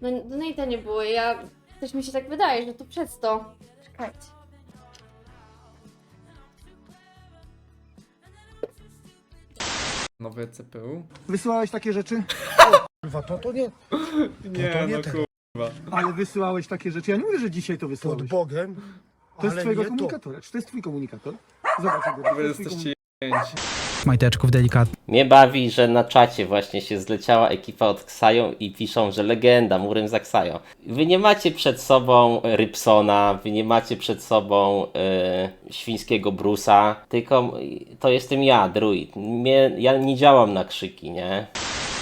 No donate'a nie było, ja... Też mi się tak wydaje, że to przez to. Czekajcie. Nowe CPU? Wysyłałeś takie rzeczy? Kurwa, to to nie. Nie, to nie no ten. kurwa. Ale wysyłałeś takie rzeczy. Ja nie mówię, że dzisiaj to Pod wysyłałeś. Bogiem. To jest ale twojego nie to. komunikatora. Czy to jest twój komunikator? Zobacz, to Wy jesteście jęci. Majteczków delikatnie. Mnie bawi, że na czacie właśnie się zleciała ekipa od Ksajo i piszą, że legenda murem za Ksajo. Wy nie macie przed sobą Rybsona, wy nie macie przed sobą e, świńskiego Brusa, tylko to jestem ja, druid. Mnie, ja nie działam na krzyki, nie?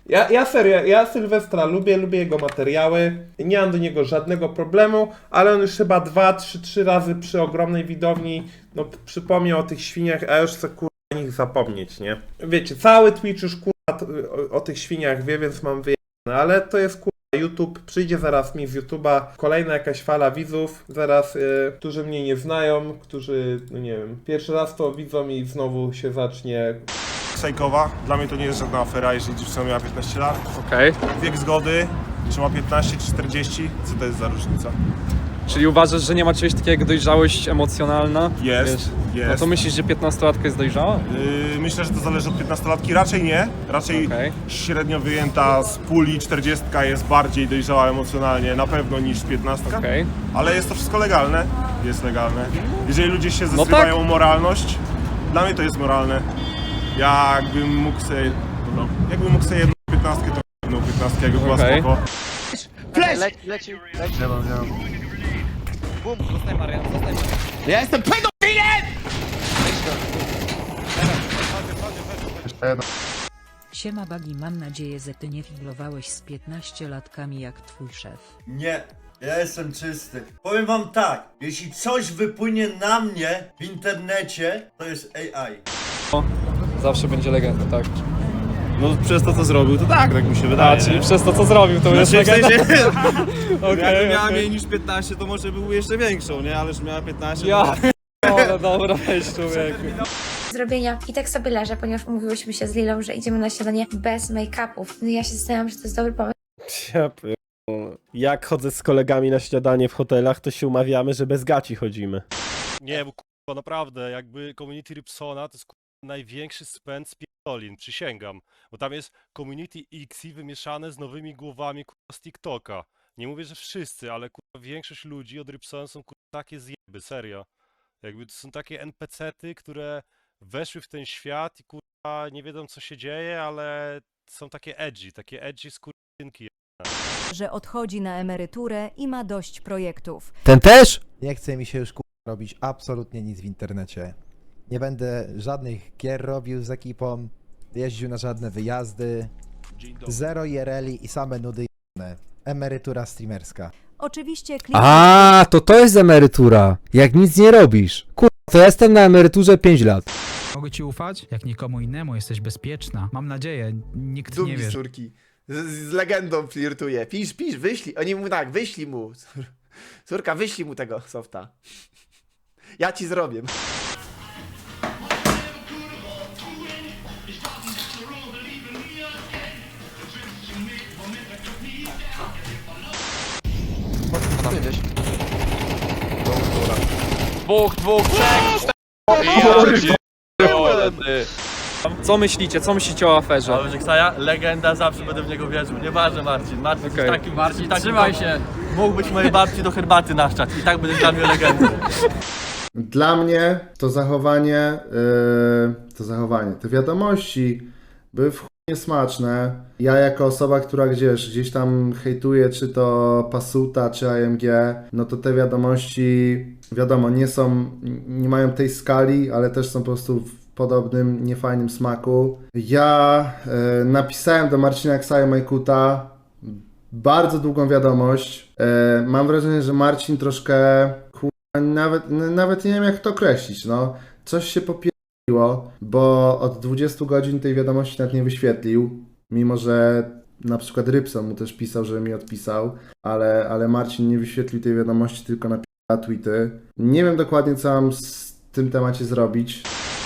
Ja, ja serio, ja Sylwestra lubię, lubię jego materiały, nie mam do niego żadnego problemu, ale on już chyba dwa, trzy, trzy razy przy ogromnej widowni, no przypomniał o tych świniach, a już chcę kurwa o nich zapomnieć, nie? Wiecie, cały Twitch już kurwa o, o tych świniach wie, więc mam wyjechane, ale to jest kurwa YouTube, przyjdzie zaraz mi z YouTube'a kolejna jakaś fala widzów, zaraz, y, którzy mnie nie znają, którzy, no nie wiem, pierwszy raz to widzą i znowu się zacznie Sajkowa. Dla mnie to nie jest żadna afera, jeżeli dziewczyna miała 15 lat. Okej. Wiek zgody, czy ma 15 czy 40, co to jest za różnica? Czyli uważasz, że nie ma czegoś takiego jak dojrzałość emocjonalna? Jest, Wiesz, No jest. to myślisz, że 15-latka jest dojrzała? Yy, myślę, że to zależy od 15-latki. Raczej nie. Raczej Okej. średnio wyjęta z puli 40 jest bardziej dojrzała emocjonalnie, na pewno niż 15. Okej. Ale jest to wszystko legalne. Jest legalne. Jeżeli ludzie się No tak. o moralność, dla mnie to jest moralne. Jakbym mógł sobie, no, jakbym mógł sobie jedną 15, to jedną 15, jakby była Okej. spoko. Flash! Leci, leci, leci. Bum. Zostań Marian, zostań. Ja jestem pedofilem! Siema Bagi, mam nadzieję, że ty nie figlowałeś z 15-latkami jak twój szef. Nie, ja jestem czysty. Powiem wam tak, jeśli coś wypłynie na mnie w internecie, to jest AI. Zawsze będzie legenda, tak. No przez to co zrobił, to tak, tak mi się A, wydaje. czyli przez to co zrobił, to jest Znaczy, w legenda. sensie, Okej, jakby miała okej. mniej niż 15, to może byłby jeszcze większą, nie? Ale że miała 15, Ja, ale dobra, weź człowieku. zrobienia i tak sobie leżę, ponieważ umówiłyśmy się z Lilą, że idziemy na śniadanie bez make-upów. No i ja się zastanawiam, że to jest dobry pomysł. Ja. Jak chodzę z kolegami na śniadanie w hotelach, to się umawiamy, że bez gaci chodzimy. Nie, bo kurwa, naprawdę, jakby community Rybsona to jest kurwa, największy spęd z pierdolin, przysięgam. Bo tam jest community XI wymieszane z nowymi głowami kurwa, z TikToka. Nie mówię, że wszyscy, ale kurwa, większość ludzi od Rybsona są kurwa, takie zjeby, serio. Jakby to są takie NPC-ty, które weszły w ten świat i kurwa nie wiedzą co się dzieje, ale są takie edgy, takie edgy skurczynki. Że odchodzi na emeryturę i ma dość projektów. Ten też? Nie chce mi się już robić absolutnie nic w internecie. Nie będę żadnych gier robił z ekipą, jeździł na żadne wyjazdy, zero IRL-i i same nudy jebane. Emerytura streamerska. Oczywiście klip... A, to to jest emerytura. Jak nic nie robisz. Kur... to ja jestem na emeryturze 5 lat. Mogę ci ufać? Jak nikomu innemu jesteś bezpieczna. Mam nadzieję, nikt nie wie. córki. Z, z legendą flirtuje. Pisz, pisz, wyślij. Oni mu tak, wyślij mu. Córka, wyślij mu tego softa. Ja ci zrobię. Dwóch, dwóch, trzech, czterech. Co myślicie? Co myślicie o aferze? Ksaja, legenda, zawsze będę w niego wierzył. Nieważne Marcin. Marcin Okej. jest takim... Marcin, trzymaj się. Mógł być mojej babci do herbaty na szczat i tak będzie dla mnie legendą. Dla mnie to zachowanie, yy, to zachowanie, te wiadomości były w chuj niesmaczne. Ja jako osoba, która gdzieś, gdzieś tam hejtuje, czy to Pasuta, czy AMG, no to te wiadomości, wiadomo, nie są, nie mają tej skali, ale też są po prostu w podobnym, niefajnym smaku. Ja yy, napisałem do Marcina Ksaja Majkuta bardzo długą wiadomość. Yy, mam wrażenie, że Marcin troszkę nawet, nawet nie wiem jak to określić, no. Coś się popieriło, bo od 20 godzin tej wiadomości nawet nie wyświetlił, mimo że na przykład Rybson mu też pisał, że mi odpisał, ale, ale Marcin nie wyświetlił tej wiadomości, tylko napisał tweety. Nie wiem dokładnie co mam z tym temacie zrobić.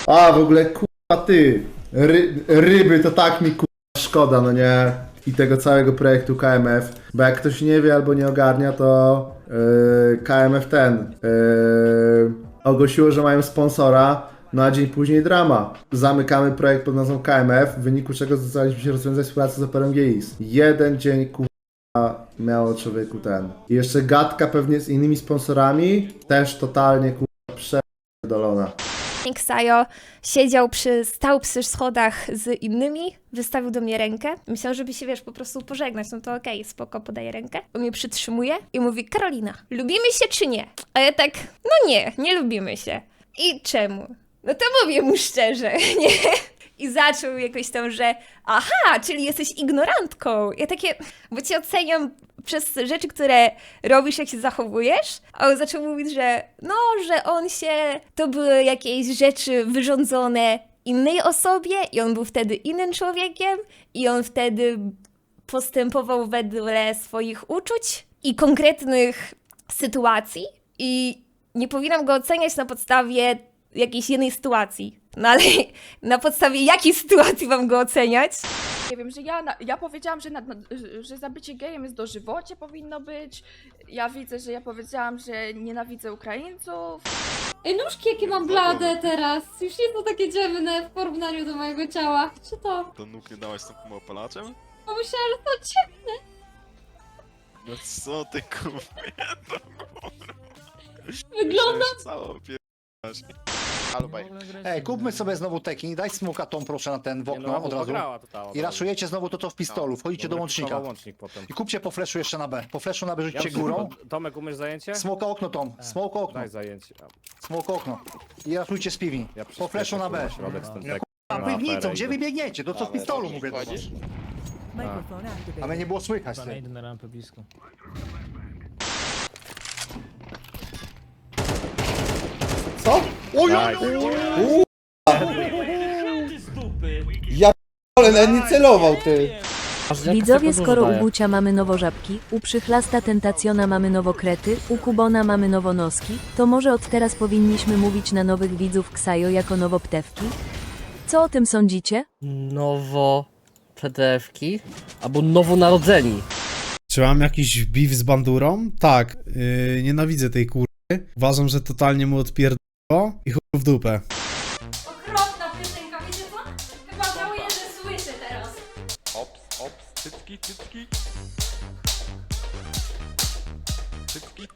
A, w ogóle kurwa ty, Ry, ryby to tak mi kurwa szkoda, no nie. i tego całego projektu KMF, bo jak ktoś nie wie albo nie ogarnia, to yy, KMF ten yy, ogłosiło, że mają sponsora, no a dzień później drama. Zamykamy projekt pod nazwą KMF, w wyniku czego zdecydowaliśmy się rozwiązać współpracę z Operą GIS. Jeden dzień ku miało człowieku ten. I jeszcze gadka pewnie z innymi sponsorami, też totalnie kurwa przedolona. Ksajo siedział przy, stał przy schodach z innymi, wystawił do mnie rękę. Myślałam, żeby się, wiesz, po prostu pożegnać. No to okej, spoko, podaję rękę. On mnie przytrzymuje i mówi, Karolina, lubimy się czy nie? A ja tak, no nie, nie lubimy się. I czemu? No to mówię mu szczerze, nie? I zaczął jakoś tam, że aha, czyli jesteś ignorantką. Ja takie, bo cię oceniam przez rzeczy, które robisz, jak się zachowujesz. A on zaczął mówić, że no, że on się, to były jakieś rzeczy wyrządzone innej osobie i on był wtedy innym człowiekiem i on wtedy postępował wedle swoich uczuć i konkretnych sytuacji i nie powinnam go oceniać na podstawie jakiejś jednej sytuacji. No ale na podstawie jakiej sytuacji mam go oceniać? Nie wiem, że ja, na, ja powiedziałam, że, na, na, że zabycie gejem jest dożywocie powinno być. Ja widzę, że ja powiedziałam, że nienawidzę Ukraińców. Ej, nóżki jakie mam blade teraz. Już nie są takie dziwne w porównaniu do mojego ciała. Czy to? To nóg nie dałaś tym opalaczem? Pomyślałam, że to cię. No co ty kupie? Wygląda Całą Ej, kupmy sobie znowu teki, daj smoka tą proszę na ten w okno od razu. I raszujecie znowu to co w pistolu, wchodzicie do łącznika. I kupcie po flashu jeszcze na B. Po flashu na B rzućcie górą. Tomek, umiesz zajęcie? Smoka okno Tom, smoka okno, zajęcie. smoka okno. I raszujcie z piwi. Po flashu na B. A piwnicą, gdzie wy biegniecie? To co w pistolu mówię was. A mnie nie było słychać. ty. na rampę blisko. Oj, Tak. ale nawet nie celował ty. Widzowie, skoro u Gucia mamy nowożabki, u Przychlasta Tentacjona mamy nowokrety, u Kubona mamy nowonoski, to może od teraz powinniśmy mówić na nowych widzów Ksajo jako nowoptewki? Co o tym sądzicie? Nowo... PDF-ki? Albo nowonarodzeni. Czy mam jakiś beef z bandurą? Tak, yy, nienawidzę tej kurwy. Uważam, że totalnie mu odpierdło i chuj w dupę. Okropna piosenka, wiecie co? Chyba żałuję, że słyszę teraz. Ops, ops, cycki, cycki. Cycki.